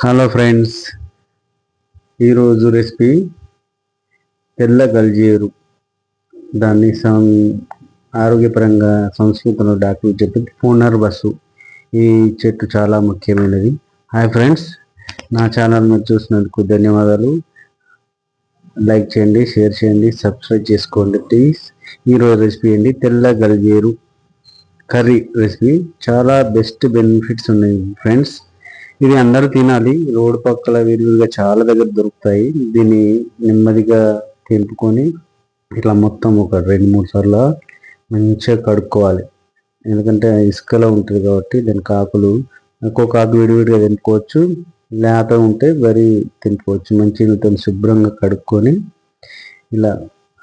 Hello friends ఈరోజు recipe తెల్ల గల్జేరు. దాన్ని సం ఆరోగ్యపరంగా సంస్కృతంలో డాక్టర్ చెప్పి పునర్వసు ఈ చెట్టు చాలా ముఖ్యమైనది. హాయ్ ఫ్రెండ్స్ నా ఛానల్ మీరు చూసినందుకు ధన్యవాదాలు. లైక్ చేయండి షేర్ చేయండి సబ్స్క్రైబ్ చేసుకోండి ప్లీజ్ ఈరోజు రెసిపీ అండి తెల్ల గల్జేరు కర్రీ రెసిపీ చాలా బెస్ట్ బెనిఫిట్స్ ఉన్నాయి ఫ్రెండ్స్ ఇది అందరూ తినాలి. రోడ్డు పక్కల విరివిగా చాలా దగ్గర దొరుకుతాయి. దీన్ని నెమ్మదిగా తెంపుకొని ఇట్లా మొత్తం ఒక రెండు మూడు సార్లు మంచిగా కడుక్కోవాలి. ఎందుకంటే ఇసుకలో ఉంటుంది కాబట్టి దానికి ఆకులు ఒక్కొక్క ఆకు విడివిడిగా తెంపుకోవచ్చు. లేత ఉంటే వరి తెంపుకోవచ్చు. మంచిగా శుభ్రంగా కడుక్కొని ఇలా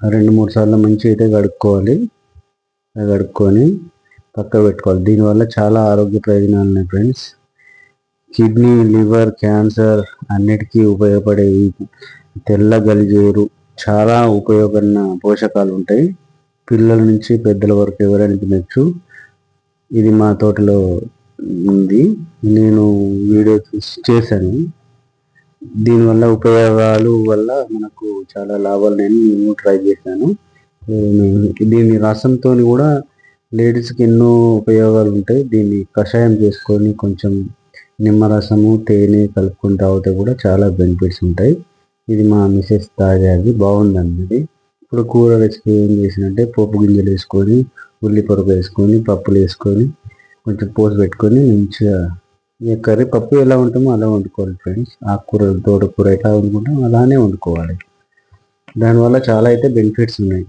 రెండు మూడు సార్లు మంచిగా అయితే కడుక్కోవాలి. కడుక్కొని పక్క పెట్టుకోవాలి. దీనివల్ల చాలా ఆరోగ్య ప్రయోజనాలు ఉన్నాయి ఫ్రెండ్స్. కిడ్నీ లివర్ క్యాన్సర్ అన్నిటికీ ఉపయోగపడే తెల్ల గలిజేరు చాలా ఉపయోగమైన పోషకాలు ఉంటాయి పిల్లల నుంచి పెద్దల వరకు ఎవరైనా తినచ్చు. ఇది మా తోటలో ఉంది. నేను వీడియో చూసి చేశాను. దీనివల్ల ఉపయోగాలు వల్ల మనకు చాలా లాభాలు నేను నేను ట్రై చేశాను. దీని రసంతో కూడా లేడీస్కి ఎన్నో ఉపయోగాలు ఉంటాయి దీన్ని కషాయం చేసుకొని కొంచెం నిమ్మరసము తేనె కలుపుకొని తాగితే కూడా చాలా బెనిఫిట్స్ ఉంటాయి. ఇది మా మిసెస్ తాగేది బాగుందన్నది ఇప్పుడు కూర రెసిపీ ఏం చేసినంటే పోపు గింజలు వేసుకొని ఉల్లి వేసుకొని పప్పులు వేసుకొని కొంచెం పోసి పెట్టుకొని మంచిగా ఈ కర్రీ పప్పు ఎలా ఉంటామో అలా వండుకోవాలి ఫ్రెండ్స్ ఆకుకూర తోటకూర ఎలా వండుకుంటాం అలానే వండుకోవాలి. దానివల్ల చాలా అయితే బెనిఫిట్స్ ఉన్నాయి.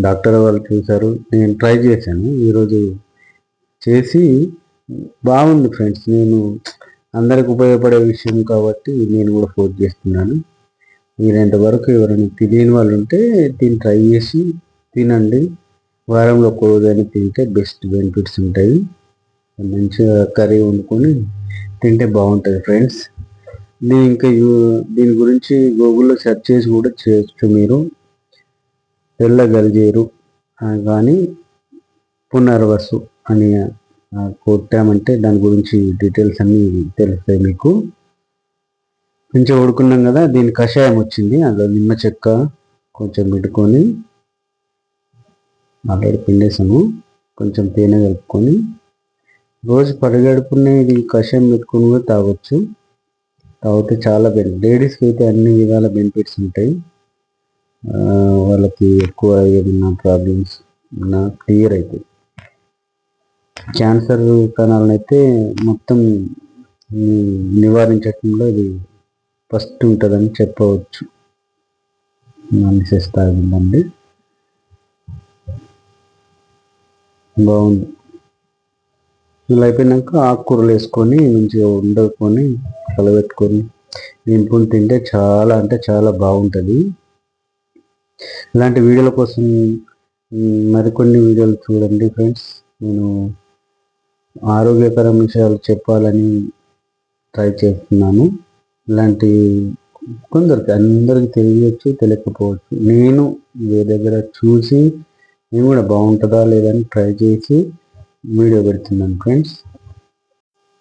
డాక్టర్ వాళ్ళు చూశారు నేను ట్రై చేశాను. ఈరోజు చేసి బాగుంది ఫ్రెండ్స్. నేను అందరికి ఉపయోగపడే విషయం కాబట్టి నేను కూడా ఫోన్ చేస్తున్నాను. మీరంత వరకు ఎవరైనా తినేని వాళ్ళు ఉంటే దీన్ని ట్రై చేసి తినండి. వారంలో ఒక రోజైనా తింటే బెస్ట్ బెనిఫిట్స్ ఉంటాయి. మంచిగా కర్రీ వండుకొని తింటే బాగుంటుంది ఫ్రెండ్స్. నేను ఇంకా దీని గురించి గూగుల్లో సెర్చ్ చేసి కూడా చేయొచ్చు మీరు. వెళ్ళగలిగేరు కానీ పునర్వసు అని కొట్టామంటే దాని గురించి డీటెయిల్స్ అన్నీ తెలుస్తాయి మీకు. కొంచెం ఉడుకున్నాం కదా దీని కషాయం వచ్చింది. అందులో నిమ్మ చెక్క కొంచెం పెట్టుకొని ఆల్రెడీ పిండేసాము. కొంచెం తేనె కలుపుకొని. రోజు పరిగడుపునే ఇది కషాయం పెట్టుకుని కూడా తాగొచ్చు. తాగితే చాలా బెనిఫిట్ లేడీస్కి అయితే అన్ని విధాల బెనిఫిట్స్ ఉంటాయి. వాళ్ళకి ఎక్కువ ఏదైనా ప్రాబ్లమ్స్ ఉన్నా క్లియర్ అవుతాయి క్యాన్సర్ కణాలను అయితే మొత్తం నివారించడంలో ఇది ఫస్ట్ ఉంటుందని చెప్పవచ్చు. మిసెస్ తాగిందండి బాగుంది. ఇలా అయిపోయినాక ఆకుకూరలు వేసుకొని మంచిగా వండుకొని కలబెట్టుకొని నింపుని తింటే చాలా అంటే చాలా బాగుంటుంది. ఇలాంటి వీడియోల కోసం మరికొన్ని వీడియోలు చూడండి ఫ్రెండ్స్. నేను ఆరోగ్యకర విషయాలు చెప్పాలని ట్రై చేస్తున్నాను. ఇలాంటి కొందరికి అందరికి తెలియచ్చు తెలియకపోవచ్చు. నేను మీ దగ్గర చూసి నేను కూడా బాగుంటుందా లేదని ట్రై చేసి వీడియో పెడుతున్నాను ఫ్రెండ్స్.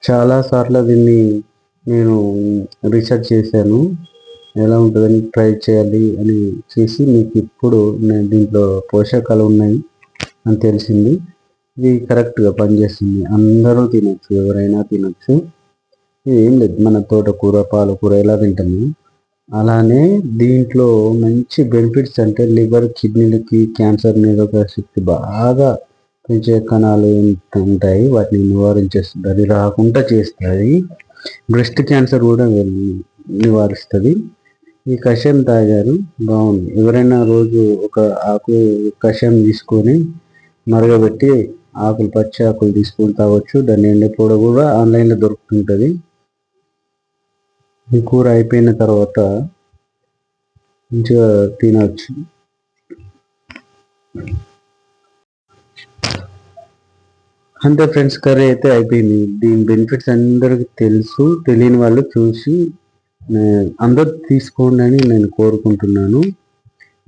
చాలాసార్లు దీన్ని నేను రీసెర్చ్ చేశాను. ఎలా ఉంటుందని ట్రై చేయాలి అని చేసి మీకు ఇప్పుడు నేను దీంట్లో పోషకాలు ఉన్నాయి అని తెలిసింది. ఇది కరెక్ట్గా పనిచేస్తుంది. అందరూ తినచ్చు ఎవరైనా తినచ్చు. ఏం లేదు మన తోటకూర పాలకూర ఎలా తింటాము అలానే దీంట్లో మంచి బెనిఫిట్స్ అంటే లివర్ కిడ్నీలకి క్యాన్సర్ నిరోధక శక్తి బాగా పెంచే కణాలు ఉంటాయి వాటిని నివారించేస్తుంది. అది రాకుండా చేస్తుంది బ్రెస్ట్ క్యాన్సర్ కూడా నివారిస్తుంది. ఈ కషాయం తాగారు బాగుంది. ఎవరైనా రోజు ఒక ఆకు కషాయం తీసుకొని మరగబెట్టి ఆకులు పచ్చి ఆకులు తీసుకొని తాగొచ్చు. దాన్ని ఎండిపోవడం కూడా ఆన్లైన్లో దొరుకుతుంటుంది. ఈ కూర అయిపోయిన తర్వాత మంచిగా తినవచ్చు అంతే ఫ్రెండ్స్ కర్రీ అయితే అయిపోయింది. దీని బెనిఫిట్స్ అందరికీ తెలుసు. తెలియని వాళ్ళు చూసి అందరు తీసుకోండి అని నేను కోరుకుంటున్నాను.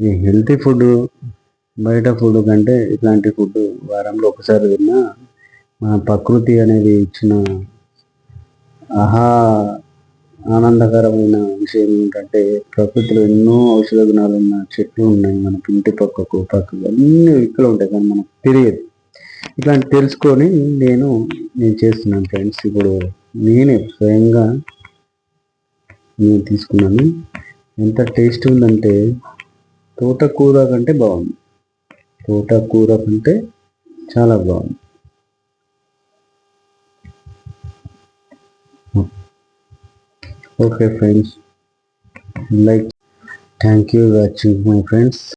ఈ హెల్తీ ఫుడ్ బయట ఫుడ్ కంటే ఇట్లాంటి ఫుడ్ వారంలో ఒకసారి తిన్నా మన ప్రకృతి అనేది ఇచ్చిన ఆహా ఆనందకరమైన విషయం ఏంటంటే ప్రకృతిలో ఎన్నో ఔషధ గుణాలు ఉన్న చెట్లు ఉన్నాయి మన ఇంటి పక్కకు పక్కకు. అన్నీ ఇక్కడ ఉంటాయి కానీ మనకు తెలియదు. ఇట్లాంటి తెలుసుకొని నేను నేను చేస్తున్నాను ఫ్రెండ్స్. ఇప్పుడు నేనే స్వయంగా నేను తీసుకున్నాను. ఎంత టేస్ట్ ఉందంటే తోటకూర కంటే బాగుంది. తోటకూర కంటే చాలా బాగుంది. Okay friends like thank you watching my friends.